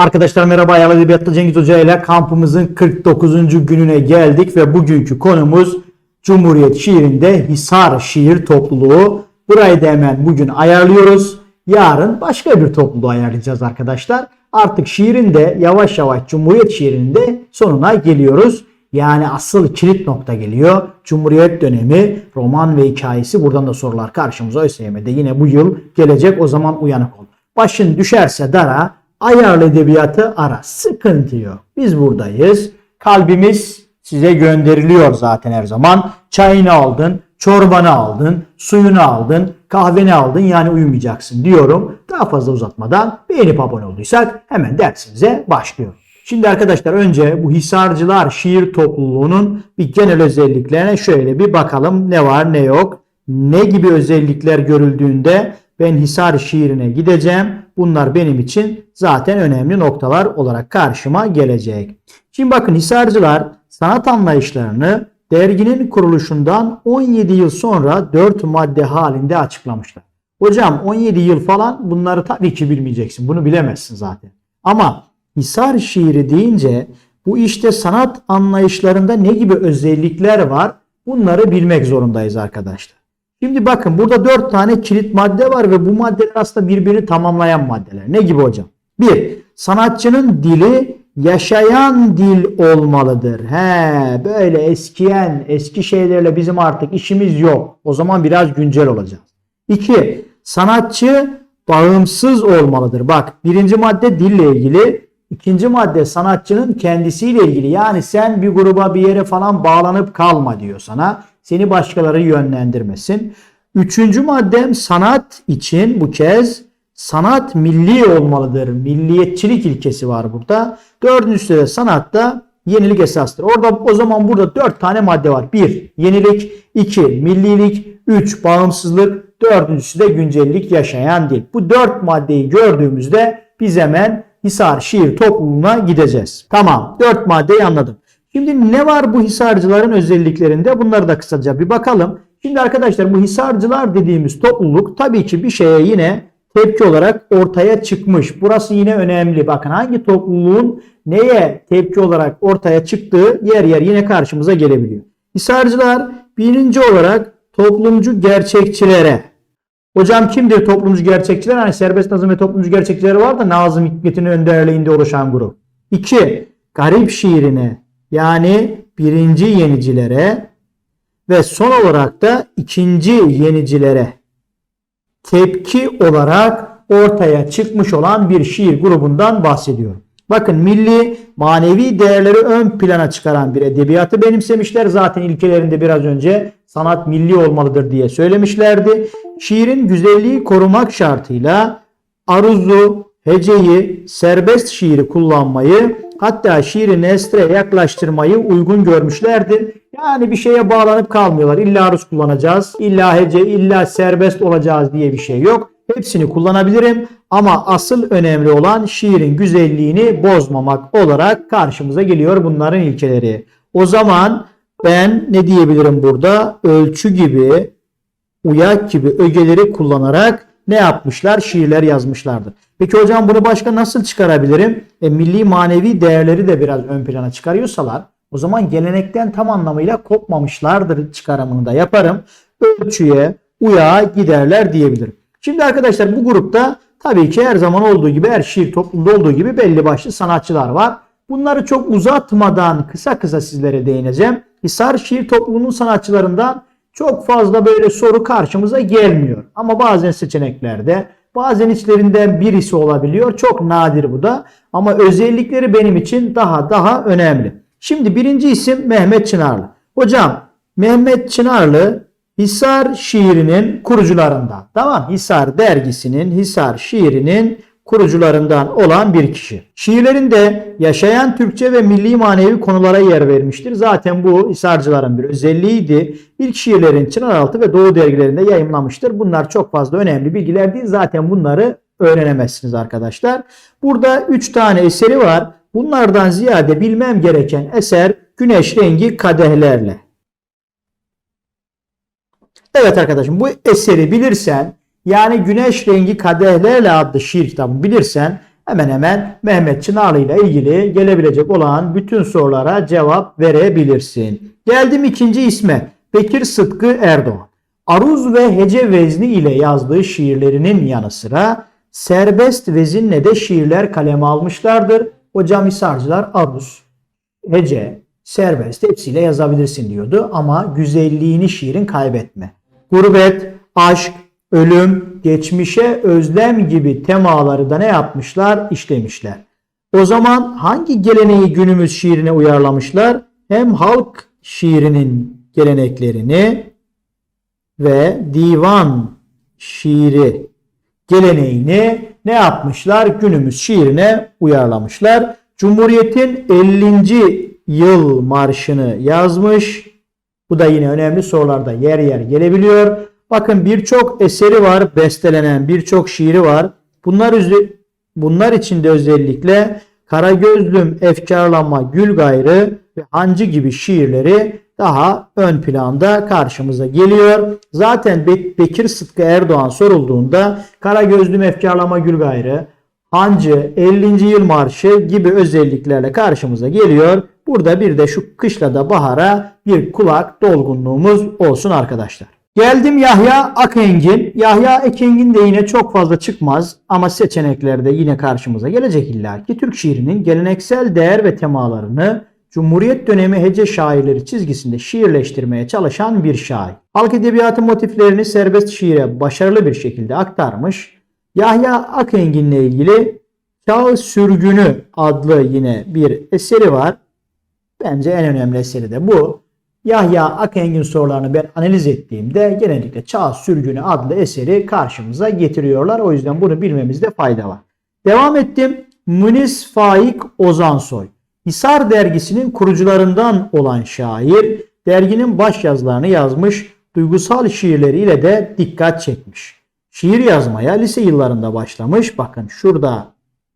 Arkadaşlar merhaba Ayarlı Edebiyat'ta Cengiz Hoca ile kampımızın 49. gününe geldik ve bugünkü konumuz Cumhuriyet şiirinde Hisar şiir topluluğu. Burayı da hemen bugün ayarlıyoruz. Yarın başka bir topluluğu ayarlayacağız arkadaşlar. Artık şiirin de yavaş yavaş Cumhuriyet şiirinin de sonuna geliyoruz. Yani asıl kilit nokta geliyor. Cumhuriyet dönemi, roman ve hikayesi. Buradan da sorular karşımıza ÖSYM'de yine bu yıl gelecek. O zaman uyanık ol. Başın düşerse dara, ayarlı edebiyatı ara. Sıkıntı yok. Biz buradayız. Kalbimiz size gönderiliyor zaten her zaman. Çayını aldın, çorbanı aldın, suyunu aldın, kahveni aldın yani uyumayacaksın diyorum. Daha fazla uzatmadan beğenip abone olduysak hemen dersimize başlıyoruz. Şimdi arkadaşlar önce bu Hisarcılar şiir topluluğunun bir genel özelliklerine şöyle bir bakalım ne var ne yok. Ne gibi özellikler görüldüğünde ben Hisar şiirine gideceğim. Bunlar benim için zaten önemli noktalar olarak karşıma gelecek. Şimdi bakın Hisarcılar sanat anlayışlarını derginin kuruluşundan 17 yıl sonra 4 madde halinde açıklamışlar. Hocam 17 yıl falan bunları tabii ki bilmeyeceksin. Bunu bilemezsin zaten. Ama Hisar şiiri deyince bu işte sanat anlayışlarında ne gibi özellikler var? Bunları bilmek zorundayız arkadaşlar. Şimdi bakın burada 4 tane kilit madde var ve bu maddeler aslında birbirini tamamlayan maddeler. Ne gibi hocam? 1. Sanatçının dili yaşayan dil olmalıdır. He, böyle eskiyen, eski şeylerle bizim artık işimiz yok. O zaman biraz güncel olacağız. 2. Sanatçı bağımsız olmalıdır. Bak birinci madde dille ilgili. İkinci madde sanatçının kendisiyle ilgili. Yani sen bir gruba bir yere falan bağlanıp kalma diyor sana. Seni başkaları yönlendirmesin. Üçüncü maddem sanat için bu kez sanat milli olmalıdır. Milliyetçilik ilkesi var burada. Dördüncüsü de sanatta yenilik esastır. Orada o zaman burada dört tane madde var. Bir, yenilik. iki millilik. Üç, bağımsızlık. Dördüncüsü de güncellik yaşayan dil. Bu dört maddeyi gördüğümüzde biz hemen Hisar şiir topluluğuna gideceğiz. Tamam. Dört maddeyi anladım. Şimdi ne var bu Hisarcıların özelliklerinde? Bunları da kısaca bir bakalım. Şimdi arkadaşlar bu Hisarcılar dediğimiz topluluk tabii ki bir şeye yine tepki olarak ortaya çıkmış. Burası yine önemli. Bakın hangi topluluğun neye tepki olarak ortaya çıktığı yer yer yine karşımıza gelebiliyor. Hisarcılar birinci olarak toplumcu gerçekçilere. Hocam kimdir toplumcu gerçekçiler? Hani serbest nazım ve toplumcu gerçekçileri var da Nazım Hikmet'in önderliğinde oluşan grup. 2. Garip şiirine yani birinci yenicilere ve son olarak da ikinci yenicilere tepki olarak ortaya çıkmış olan bir şiir grubundan bahsediyorum. Bakın milli manevi değerleri ön plana çıkaran bir edebiyatı benimsemişler. Zaten ilkelerinde biraz önce sanat milli olmalıdır diye söylemişlerdi. Şiirin güzelliği korumak şartıyla aruzu, heceyi, serbest şiiri kullanmayı hatta şiiri nestre yaklaştırmayı uygun görmüşlerdir. Yani bir şeye bağlanıp kalmıyorlar. İlla aruz kullanacağız, illa hece, illa serbest olacağız diye bir şey yok. Hepsini kullanabilirim ama asıl önemli olan şiirin güzelliğini bozmamak olarak karşımıza geliyor bunların ilkeleri. O zaman ben ne diyebilirim burada? Ölçü gibi, uyak gibi ögeleri kullanarak ne yapmışlar? Şiirler yazmışlardır. Peki hocam bunu başka nasıl çıkarabilirim? E, milli manevi değerleri de biraz ön plana çıkarıyorsalar o zaman gelenekten tam anlamıyla kopmamışlardır çıkarımını da yaparım. Ölçüye, uyağa giderler diyebilirim. Şimdi arkadaşlar bu grupta tabii ki her zaman olduğu gibi her şiir toplumunda olduğu gibi belli başlı sanatçılar var. Bunları çok uzatmadan kısa kısa sizlere değineceğim. Hisar şiir topluluğunun sanatçılarından çok fazla böyle soru karşımıza gelmiyor. Ama bazen seçeneklerde bazen içlerinden birisi olabiliyor. Çok nadir bu da. Ama özellikleri benim için daha daha önemli. Şimdi birinci isim Mehmet Çınarlı. Hocam Mehmet Çınarlı Hisar şiirinin kurucularından. Tamam Hisar dergisinin, Hisar şiirinin kurucularından olan bir kişi. Şiirlerinde yaşayan Türkçe ve milli manevi konulara yer vermiştir. Zaten bu Hisarcıların bir özelliğiydi. İlk şiirlerin Çınaraltı ve Doğu dergilerinde yayımlamıştır. Bunlar çok fazla önemli bilgiler değil. Zaten bunları öğrenemezsiniz arkadaşlar. Burada 3 tane eseri var. Bunlardan ziyade bilmem gereken eser Güneş Rengi Kadehlerle. Evet arkadaşım bu eseri bilirsen yani Güneş Rengi Kadehlerle adlı şiir kitabını bilirsen hemen hemen Mehmet Çınarlı ile ilgili gelebilecek olan bütün sorulara cevap verebilirsin. Geldim ikinci isme. Bekir Sıtkı Erdoğan. Aruz ve hece vezni ile yazdığı şiirlerinin yanı sıra serbest vezinle de şiirler kaleme almışlardır. Hocam Hisarcılar aruz, hece, serbest hepsiyle yazabilirsin diyordu ama güzelliğini şiirin kaybetme. Gurbet, aşk, ölüm, geçmişe özlem gibi temaları da ne yapmışlar? İşlemişler. O zaman hangi geleneği günümüz şiirine uyarlamışlar? Hem halk şiirinin geleneklerini ve divan şiiri geleneğini ne yapmışlar? Günümüz şiirine uyarlamışlar. Cumhuriyet'in 50. yıl marşını yazmış. Bu da yine önemli sorularda yer yer gelebiliyor. Bakın birçok eseri var, bestelenen birçok şiiri var. Bunlar bunlar içinde özellikle Karagözlüm, Efkarlama, Gül Gayrı ve Hancı gibi şiirleri daha ön planda karşımıza geliyor. Zaten Be- Bekir Sıtkı Erdoğan sorulduğunda Karagözlüm, Efkarlama, Gül Gayrı, Hancı, 50. Yıl Marşı gibi özelliklerle karşımıza geliyor. Burada bir de şu kışlada bahara bir kulak dolgunluğumuz olsun arkadaşlar. Geldim Yahya Akengin. Yahya Akengin de yine çok fazla çıkmaz ama seçeneklerde yine karşımıza gelecek illa ki Türk şiirinin geleneksel değer ve temalarını Cumhuriyet dönemi hece şairleri çizgisinde şiirleştirmeye çalışan bir şair. Halk edebiyatı motiflerini serbest şiire başarılı bir şekilde aktarmış. Yahya Akengin'le ilgili Çağ Sürgünü adlı yine bir eseri var. Bence en önemli eseri de bu. Yahya Akengin sorularını ben analiz ettiğimde genellikle Çağ Sürgünü adlı eseri karşımıza getiriyorlar. O yüzden bunu bilmemizde fayda var. Devam ettim. Münis Faik Ozansoy. Hisar dergisinin kurucularından olan şair, derginin başyazılarını yazmış, duygusal şiirleriyle de dikkat çekmiş. Şiir yazmaya lise yıllarında başlamış. Bakın şurada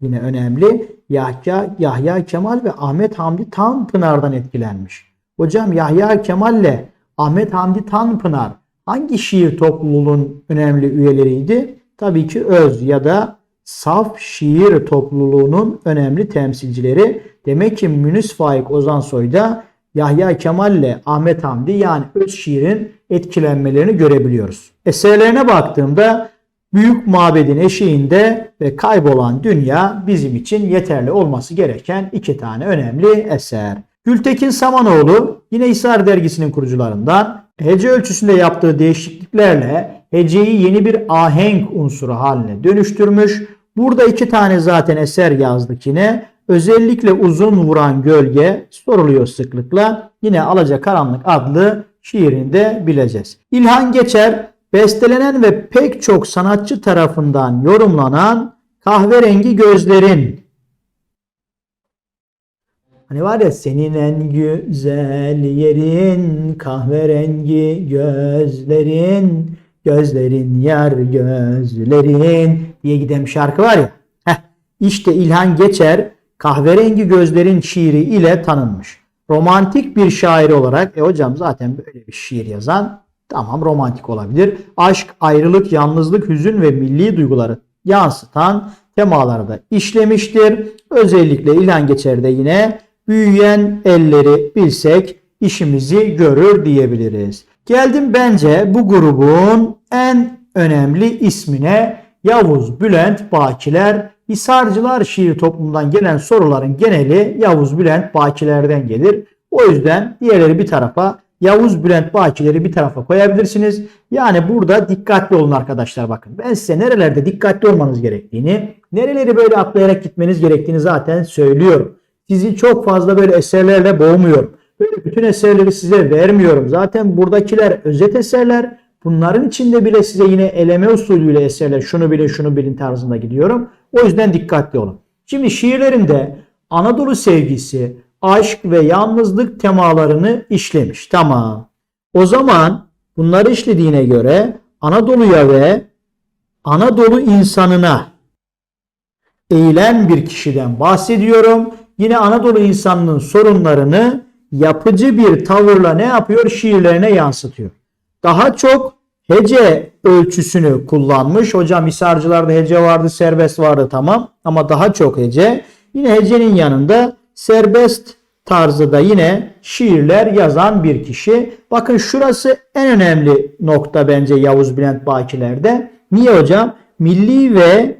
yine önemli. Yahya, Yahya Kemal ve Ahmet Hamdi Tanpınar'dan etkilenmiş. Hocam Yahya Kemal ile Ahmet Hamdi Tanpınar hangi şiir topluluğunun önemli üyeleriydi? Tabii ki Öz ya da Saf şiir topluluğunun önemli temsilcileri. Demek ki Münis Faik Ozansoy da Yahya Kemal ile Ahmet Hamdi yani öz şiirin etkilenmelerini görebiliyoruz. Eserlerine baktığımda Büyük Mabedin eşiğinde ve kaybolan dünya bizim için yeterli olması gereken iki tane önemli eser. Gültekin Samanoğlu yine Hisar dergisinin kurucularından hece ölçüsünde yaptığı değişikliklerle heceyi yeni bir ahenk unsuru haline dönüştürmüş. Burada iki tane zaten eser yazdık yine. Özellikle uzun vuran gölge soruluyor sıklıkla. Yine Alacakaranlık adlı şiirinde bileceğiz. İlhan Geçer bestelenen ve pek çok sanatçı tarafından yorumlanan kahverengi gözlerin Hani var ya senin en güzel yerin kahverengi gözlerin gözlerin yar gözlerin diye giden bir şarkı var ya. Heh, işte İlhan Geçer kahverengi gözlerin şiiri ile tanınmış. Romantik bir şair olarak e hocam zaten böyle bir şiir yazan tamam romantik olabilir. Aşk, ayrılık, yalnızlık, hüzün ve milli duyguları yansıtan temaları da işlemiştir. Özellikle İlhan Geçer'de yine büyüyen elleri bilsek işimizi görür diyebiliriz. Geldim bence bu grubun en önemli ismine Yavuz Bülent Bakiler. Hisarcılar şiir toplumundan gelen soruların geneli Yavuz Bülent Bakiler'den gelir. O yüzden diğerleri bir tarafa Yavuz Bülent Bakileri bir tarafa koyabilirsiniz. Yani burada dikkatli olun arkadaşlar bakın. Ben size nerelerde dikkatli olmanız gerektiğini, nereleri böyle atlayarak gitmeniz gerektiğini zaten söylüyorum. Sizi çok fazla böyle eserlerle boğmuyorum. Böyle bütün eserleri size vermiyorum. Zaten buradakiler özet eserler. Bunların içinde bile size yine eleme usulüyle eserler şunu bilin şunu bilin tarzında gidiyorum. O yüzden dikkatli olun. Şimdi şiirlerinde Anadolu sevgisi, aşk ve yalnızlık temalarını işlemiş. Tamam. O zaman bunları işlediğine göre Anadolu'ya ve Anadolu insanına eğilen bir kişiden bahsediyorum. Yine Anadolu insanının sorunlarını yapıcı bir tavırla ne yapıyor? Şiirlerine yansıtıyor. Daha çok hece ölçüsünü kullanmış. Hocam Hisarcılarda hece vardı, serbest vardı tamam ama daha çok hece. Yine hecenin yanında serbest tarzı da yine şiirler yazan bir kişi. Bakın şurası en önemli nokta bence Yavuz Bülent Bakiler'de. Niye hocam? Milli ve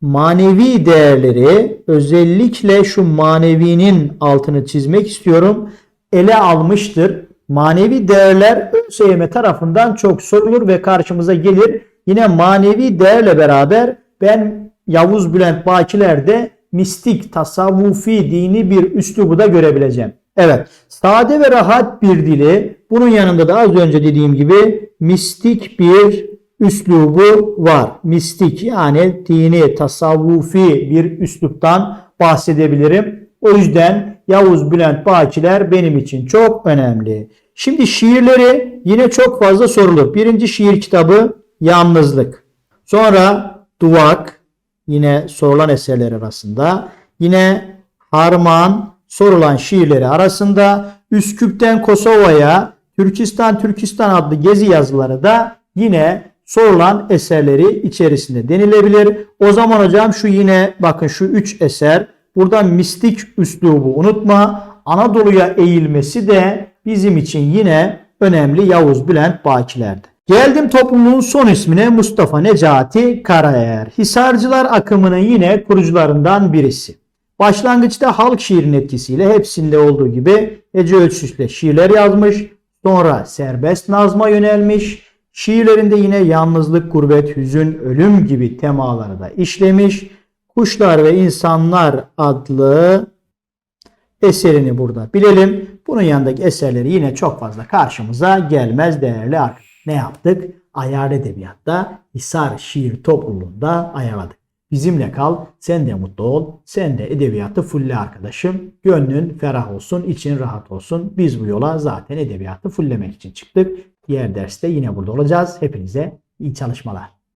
manevi değerleri özellikle şu manevinin altını çizmek istiyorum. Ele almıştır. Manevi değerler ÖSYM tarafından çok sorulur ve karşımıza gelir. Yine manevi değerle beraber ben Yavuz Bülent Bakiler'de mistik, tasavvufi, dini bir üslubu da görebileceğim. Evet, sade ve rahat bir dili, bunun yanında da az önce dediğim gibi mistik bir üslubu var. Mistik yani dini, tasavvufi bir üsluptan bahsedebilirim. O yüzden Yavuz Bülent Bakiler benim için çok önemli. Şimdi şiirleri yine çok fazla sorulur. Birinci şiir kitabı Yalnızlık. Sonra Duvak yine sorulan eserler arasında. Yine Harman sorulan şiirleri arasında. Üsküp'ten Kosova'ya Türkistan Türkistan adlı gezi yazıları da yine sorulan eserleri içerisinde denilebilir. O zaman hocam şu yine bakın şu üç eser burada mistik üslubu unutma. Anadolu'ya eğilmesi de bizim için yine önemli Yavuz Bülent Bakiler'de. Geldim topluluğun son ismine Mustafa Necati Karayer. Hisarcılar akımının yine kurucularından birisi. Başlangıçta halk şiirin etkisiyle hepsinde olduğu gibi hece ölçüsüyle şiirler yazmış. Sonra serbest nazma yönelmiş. Şiirlerinde yine yalnızlık, gurbet, hüzün, ölüm gibi temaları da işlemiş. Kuşlar ve İnsanlar adlı eserini burada bilelim. Bunun yanındaki eserleri yine çok fazla karşımıza gelmez değerli arkadaşlar. Ne yaptık? Ayar edebiyatta Hisar şiir topluluğunda ayarladık. Bizimle kal, sen de mutlu ol, sen de edebiyatı fulle arkadaşım. Gönlün ferah olsun, için rahat olsun. Biz bu yola zaten edebiyatı fullemek için çıktık. Diğer derste yine burada olacağız. Hepinize iyi çalışmalar.